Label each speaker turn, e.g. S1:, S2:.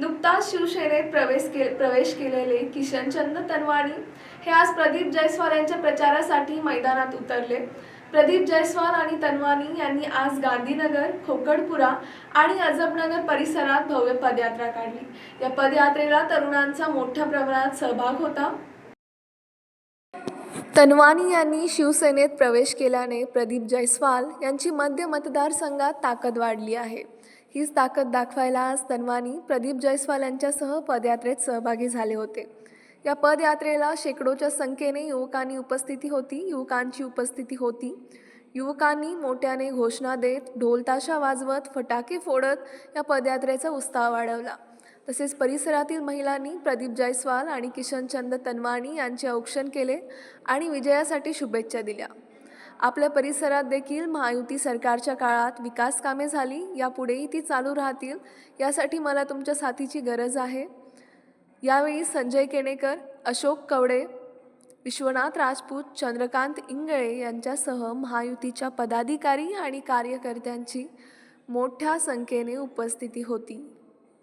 S1: नुकताच शिवसेनेत प्रवेश के प्रवेश केलेले किशनचंद तनवाणी हे आज प्रदीप जयस्वाल यांच्या प्रचारासाठी मैदानात उतरले. प्रदीप जयस्वाल आणि तनवानी यांनी आज गांधीनगर खोकडपुरा आणि अजबनगर परिसरात भव्य पदयात्रा काढली. या पदयात्रेला तरुणांचा मोठ्या प्रमाणात सहभाग होता. तनवानी यांनी शिवसेनेत प्रवेश केल्याने प्रदीप जयस्वाल यांची मध्य मतदारसंघात ताकद वाढली आहे. हीच ताकद दाखवायला आज तनवानी प्रदीप जयस्वाल यांच्यासह पदयात्रेत सहभागी झाले होते. या पदयात्रेला शेकडोच्या संख्येने युवकांनी उपस्थिती होती युवकांची उपस्थिती होती. युवकांनी मोठ्याने घोषणा देत ढोलताशा वाजवत फटाके फोडत या पदयात्रेचा उत्साह वाढवला. तसेच परिसरातील महिलांनी प्रदीप जायस्वाल आणि किशनचंद तनवाणी यांचे औक्षण केले आणि विजयासाठी शुभेच्छा दिल्या. आपल्या परिसरात देखील महायुती सरकारच्या काळात विकास कामे झाली यापुढेही ती चालू राहतील यासाठी मला तुमच्या साथीची गरज आहे. यावेळी संजय केणेकर अशोक कवडे विश्वनाथ राजपूत चंद्रकांत इंगळे यांच्यासह महायुतीच्या पदाधिकारी आणि कार्यकर्त्यांची मोठ्या संख्येने उपस्थिती होती.